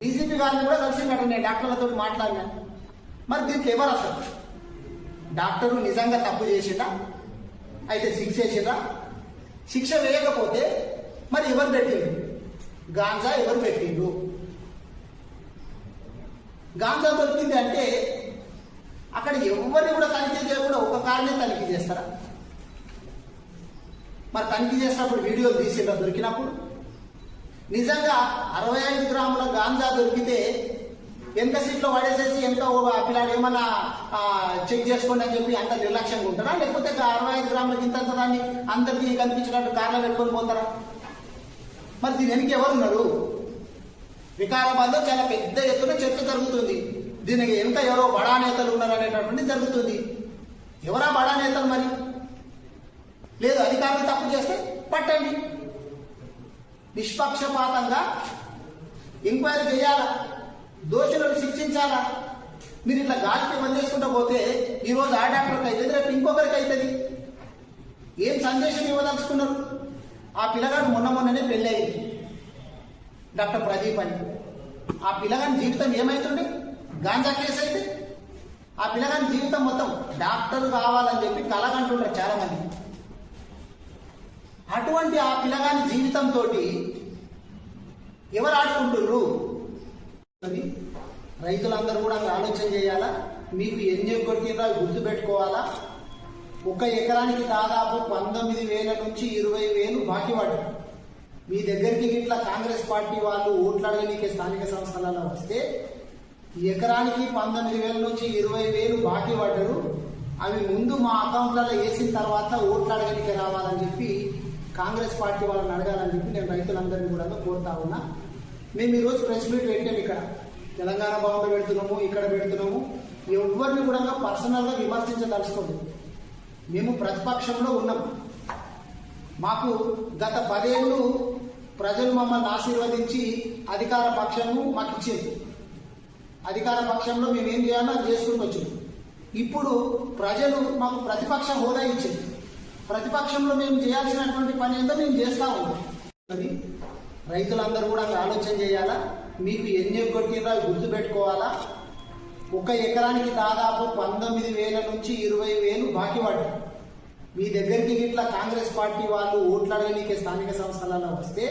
DCP గారిని కూడా కలిసిందట నేను డాక్టర్లతో మాట్లాడినా. మరి దీనికి ఎవరు అసలు? డాక్టరు నిజంగా తప్పు చేసిందా అయితే శిక్ష వేసిందా శిక్ష వేయకపోతే మరి ఎవరు పెట్టిండు గాంజా ఎవరు పెట్టిండు గాంజా దొరికింది అంటే అక్కడ ఎవరిని కూడా తనిఖీ చేయకుండా ఒక కారణే తనిఖీ చేస్తారా? మరి తనిఖీ చేసినప్పుడు వీడియోలు తీసిండ్రా దొరికినప్పుడు? నిజంగా అరవై ఐదు గ్రాముల గాంజా దొరికితే ఎంత సీట్లో పడేసేసి ఎంత ఆ పిల్లాడు ఏమన్నా చెక్ చేసుకోండి అని చెప్పి అంత నిర్లక్ష్యంగా ఉంటారా? లేకపోతే అరవై ఐదు గ్రాములకి ఇంత దాన్ని అందరికీ కనిపించినట్టు కార్లో పెట్టుకొని పోతారా? మరి దీని వెనక ఎవరున్నారు వికారాబాద్లో చాలా పెద్ద ఎత్తున చర్చ జరుగుతుంది. దీనికి ఎంత ఎవరో బడా నేతలు ఉన్నారు అనేటటువంటి జరుగుతుంది. ఎవరా బడా నేతలు మరి? లేదు అధికారులు తప్పు చేస్తే పట్టండి. నిష్పక్షపాతంగా ఎంక్వైరీ చేయాలా? దోషులను శిక్షించాలా? మీరు ఇట్లా గాలికి వదిలేసుకుంటూ పోతే ఈ రోజు ఆ డాక్టర్కి అవుతుంది రేపు ఇంకొకరికి అవుతుంది ఏం సందేశం ఇవ్వదలుచుకున్నారు? ఆ పిల్లగాడు మొన్న మొన్ననే పెళ్ళయింది. డాక్టర్ ప్రదీప్ అని. ఆ పిల్లగాని జీవితం ఏమైతుండే? గాంజా కేసు అయితే? ఆ పిల్లగాని జీవితం మొత్తం డాక్టర్ కావాలని చెప్పి కలగంటుంటారు చాలా మంది అటువంటి ఆ పిల్లగాని జీవితంతో ఎవరు ఆడుకుంటుండ్రు అని రైతులందరూ కూడా ఆలోచన చేయాలా? మీకు ఎన్ని కొట్టినా గుర్తు పెట్టుకోవాలా ఒక ఎకరానికి దాదాపు పంతొమ్మిది వేల నుంచి ఇరవై వేలు బాకీ పడ్డారు మీ దగ్గరికి ఇట్లా కాంగ్రెస్ పార్టీ వాళ్ళు ఓట్లాడడానికి స్థానిక సంస్థలలో వస్తే ఎకరానికి పంతొమ్మిది వేల నుంచి ఇరవై వేలు బాకీ పడ్డరు. అవి ముందు మా అకౌంట్లలో వేసిన తర్వాత ఓట్లాడడానికి రావాలని కాంగ్రెస్ పార్టీ వాళ్ళని అడగాలని చెప్పి నేను రైతులందరినీ కూడా కోరుతా ఉన్నా. మేము ఈరోజు ప్రెస్ మీట్ పెట్టాము ఇక్కడ. తెలంగాణ భవన్లో పెడుతున్నాము ఇక్కడ పెడుతున్నాము. ఎవరిని కూడా పర్సనల్గా విమర్శించదలుచుకోండి మేము ప్రతిపక్షంలో ఉన్నాం. మాకు గత పదేళ్ళు ప్రజలు మమ్మల్ని ఆశీర్వదించి అధికార పక్షము మాకు ఇచ్చింది. అధికార పక్షంలో మేము ఏం చేయాలో అది చేసుకుంటూ వచ్చింది. ఇప్పుడు ప్రజలు మాకు ప్రతిపక్ష హోదా ఇచ్చింది. ప్రతిపక్షంలో మేము చేయాల్సినటువంటి పని ఏదో మేము చేస్తా ఉన్నాం. అది రైతులందరూ కూడా ఆలోచన చేయాలా? మీకు ఎన్ని కొట్టినా గుర్తు పెట్టుకోవాలా ఒక ఎకరానికి దాదాపు పంతొమ్మిది వేల నుంచి ఇరవై వేలు బాకీ పడ్డారు మీ దగ్గరికి ఇట్లా కాంగ్రెస్ పార్టీ వాళ్ళు ఓట్లాడడానికి స్థానిక సంస్థలలో వస్తే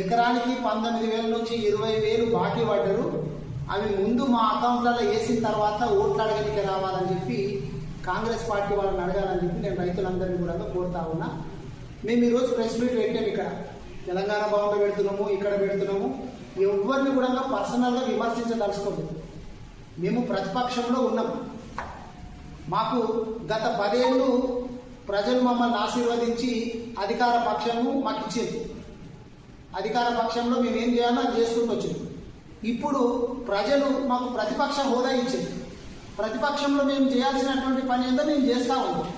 ఎకరానికి పంతొమ్మిది వేల నుంచి ఇరవై వేలు బాకీ పడ్డారు. అవి ముందు మా అకౌంట్లలో వేసిన తర్వాత ఓట్లాడడానికి రావాలని చెప్పి కాంగ్రెస్ పార్టీ వాళ్ళని అడగాలని చెప్పి నేను రైతులందరినీ కూడా కోరుతా ఉన్నా. మేము ఈరోజు ప్రెస్ మీట్ పెట్టాము ఇక్కడ. తెలంగాణ భవన్లో పెడుతున్నాము ఇక్కడ పెడుతున్నాము. ఎవరిని కూడా పర్సనల్గా విమర్శించదలుచుకోలేదు. మేము ప్రతిపక్షంలో ఉన్నాం. మాకు గత పదేళ్ళు ప్రజలు మమ్మల్ని ఆశీర్వదించి అధికార పక్షము మాకు ఇచ్చింది. అధికార పక్షంలో మేము ఏం చేయాలో అది చేసుకుంటూ వచ్చింది ఇప్పుడు ప్రజలు మాకు ప్రతిపక్ష హోదా ఇచ్చింది. ప్రతిపక్షంలో మేము చేయాల్సినటువంటి పని ఏందో మేము చేస్తా ఉన్నాం.